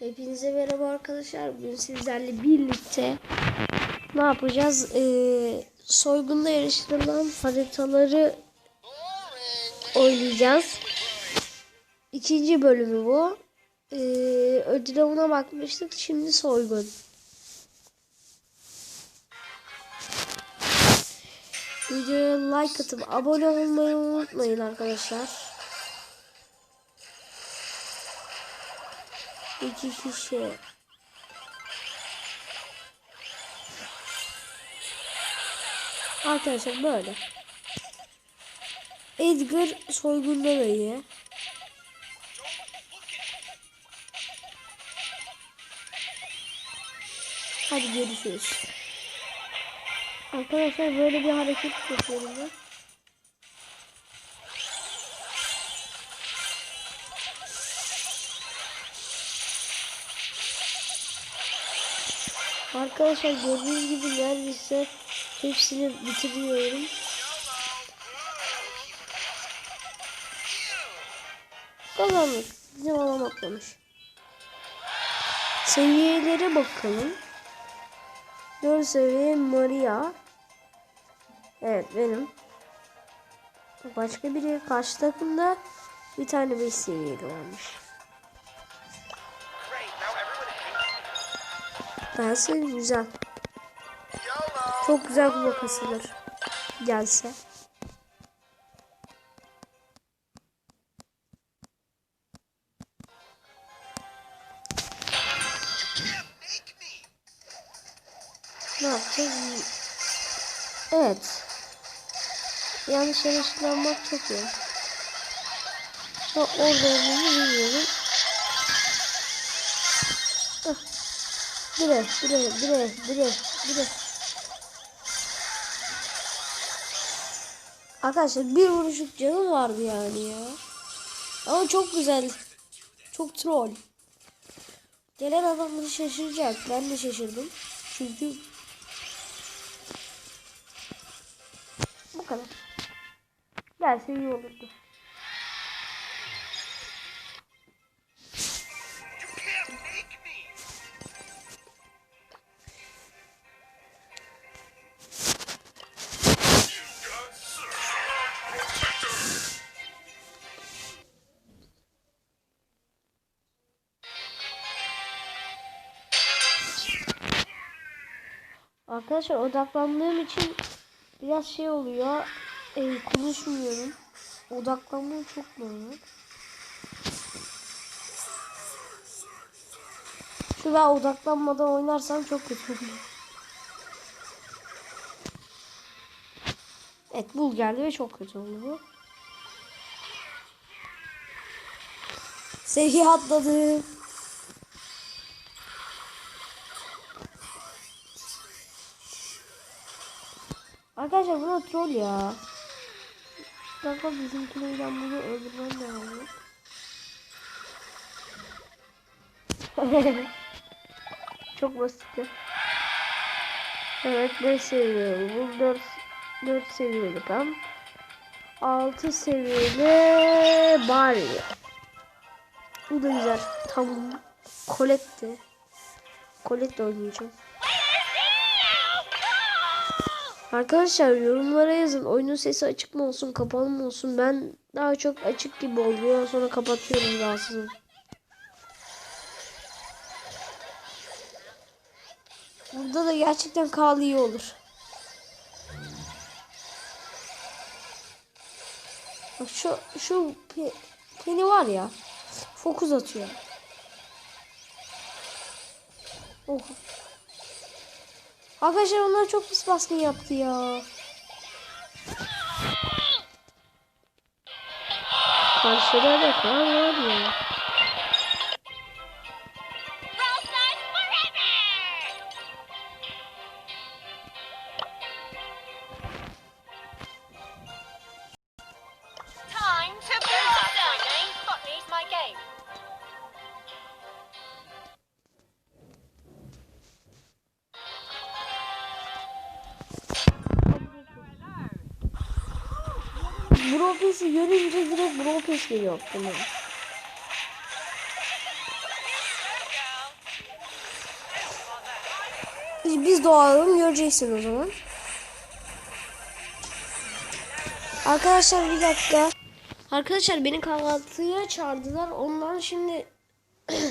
Hepinize merhaba arkadaşlar. Bugün sizlerle birlikte ne yapacağız? Ee, soygunda yarıştırılan haritaları oynayacağız. İkinci bölümü bu. Ee, ödül avına bakmıştık. Şimdi soygun. Videoya like atıp abone olmayı unutmayın arkadaşlar. İki kişi. Arkadaşlar böyle. Edgar soygunda da iyi. Hadi görüşürüz. Arkadaşlar böyle bir hareket yapıyorum ben. Arkadaşlar gördüğünüz gibi neredeyse hepsini bitiriyorum. Kazandık. Bizim adam atlamış. Seviyelere bakalım. 4 seviye Maria. Evet benim. Başka biri karşı takımda bir tane 5 seviyeli varmış. Gelse güzel. Çok güzel kulak asılır. Gelse. Ne yapacağız? Evet. Yanlış yarışlanmak çok iyi. Ha, orada olduğunu bilmiyorum. Bire, bire, bire, bire, bire. Arkadaşlar bir vuruşluk canım vardı yani ya. Ama çok güzel. Çok troll. Gelen adamları şaşıracak. Ben de şaşırdım. Çünkü bu kadar. Gelse iyi olurdu. Arkadaşlar odaklandığım için biraz şey oluyor. E, konuşmuyorum. Odaklanmam çok normal. Şu ben odaklanmadan oynarsam çok kötü oluyor. Evet bul geldi ve çok kötü oldu bu. Seviye atladım. Arkadaşlar buna troll ya. Kanka bizimkilerden bunu öldürmem lazım. Çok basit. Evet 5 seviyeli. Bu 4 4 seviyeli tam. 6 seviyeli Barbie. Bu da güzel. Tam Colette. Colette oynayacağım. Arkadaşlar yorumlara yazın. Oyunun sesi açık mı olsun, kapalı mı olsun? Ben daha çok açık gibi oluyor. Sonra kapatıyorum rahatsızım. Burada da gerçekten kal iyi olur. Bak şu şu pe, peni var ya. Fokus atıyor. Oh. Arkadaşlar onlar çok pis baskın yaptı ya. Karşıda da kan var ya. Brawl Pass'i görünce direkt Brawl Pass geliyor aklıma. Biz doğalım göreceksin o zaman. Arkadaşlar bir dakika. Arkadaşlar beni kahvaltıya çağırdılar. Ondan şimdi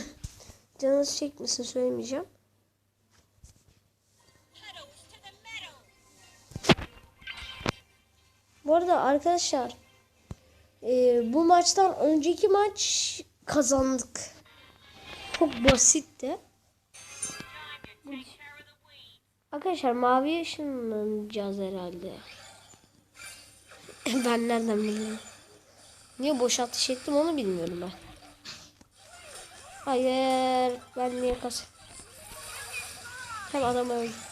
canınız çekmesin söylemeyeceğim. Bu arada arkadaşlar e, bu maçtan önceki maç kazandık. Çok basitti. Arkadaşlar maviye ışınlanacağız herhalde. ben nereden bileyim? Niye boş atış ettim onu bilmiyorum ben. Hayır ben niye kas? Hem adam öldü.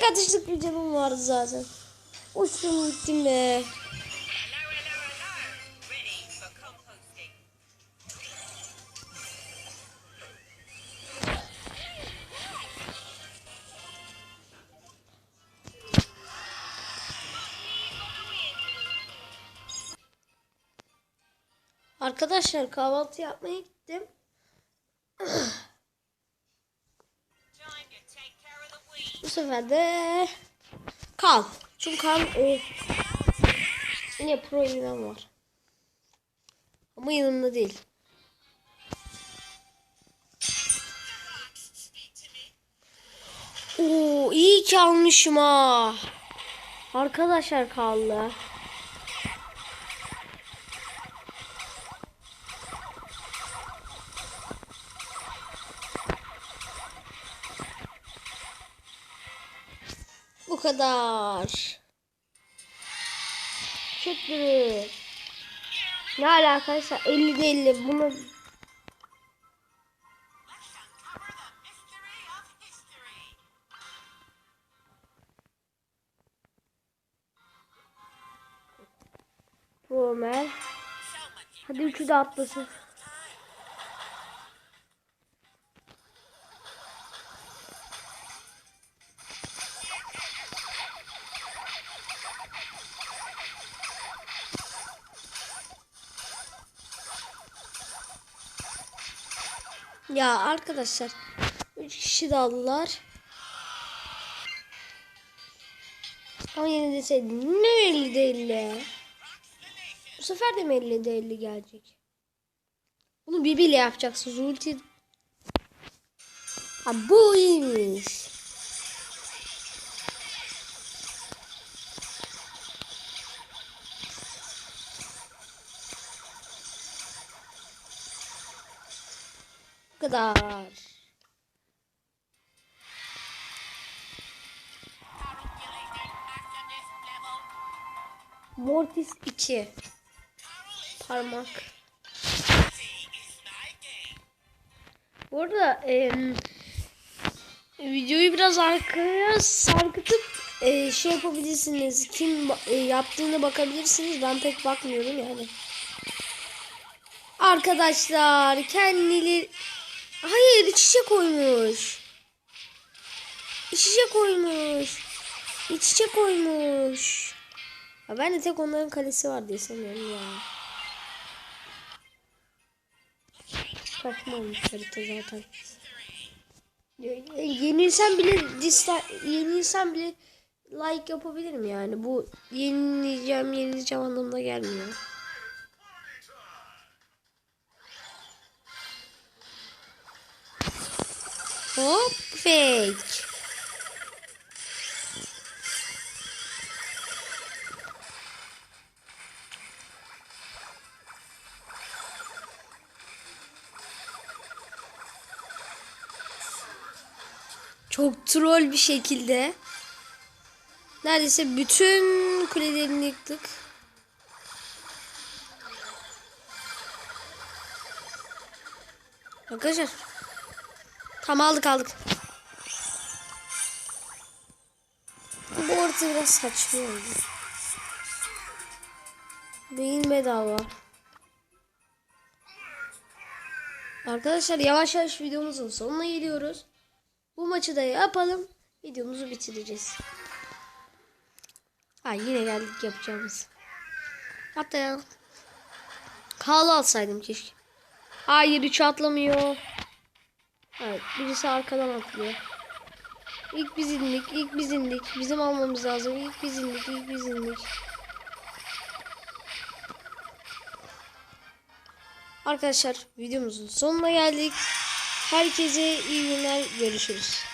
Tek atışlık bir canım vardı zaten. Uçtum gittim be. Arkadaşlar kahvaltı yapmaya gittim. Sefer kal. Çünkü kal o yine pro ilmem var. Ama yanımda değil. Oo iyi ki almışım ha. Arkadaşlar kaldı. Bu kadar. Çıktı. Ne alakaysa 50 de 50 bunu Bu. Hadi üçü de atlasın. Ya arkadaşlar 3 kişi daldılar. Ama yine de şey ne 50 de 50. Bu sefer de mi 50 de 50 gelecek? Bunu birbiriyle yapacaksınız. Ulti Ha bu iyiymiş. Kadar. Mortis 2. Parmak. Bu arada em, videoyu biraz arkaya sarkıtıp e, şey yapabilirsiniz. Kim e, yaptığını bakabilirsiniz. Ben pek bakmıyorum yani. Arkadaşlar kendileri... Hayır iç içe koymuş. İç içe koymuş. İç içe koymuş. Ya ben de tek onların kalesi var diye sanıyorum ya. Saçma olmuş harita zaten. Yenilsem bile dislike, yenilsem bile like yapabilirim yani. Bu yenileceğim, yenileceğim anlamına gelmiyor. Hop fake. Çok troll bir şekilde. Neredeyse bütün kulelerini yıktık. Arkadaşlar. Tam aldık aldık. Bu orta biraz saçma oldu. Beyin bedava. Arkadaşlar yavaş yavaş videomuzun sonuna geliyoruz. Bu maçı da yapalım. Videomuzu bitireceğiz. Ha yine geldik yapacağımız. Hatta Kalı alsaydım keşke. Hayır üç atlamıyor. Evet birisi arkadan atlıyor. İlk biz indik, ilk biz indik. Bizim almamız lazım. İlk biz indik, ilk biz indik. Arkadaşlar videomuzun sonuna geldik. Herkese iyi günler. Görüşürüz.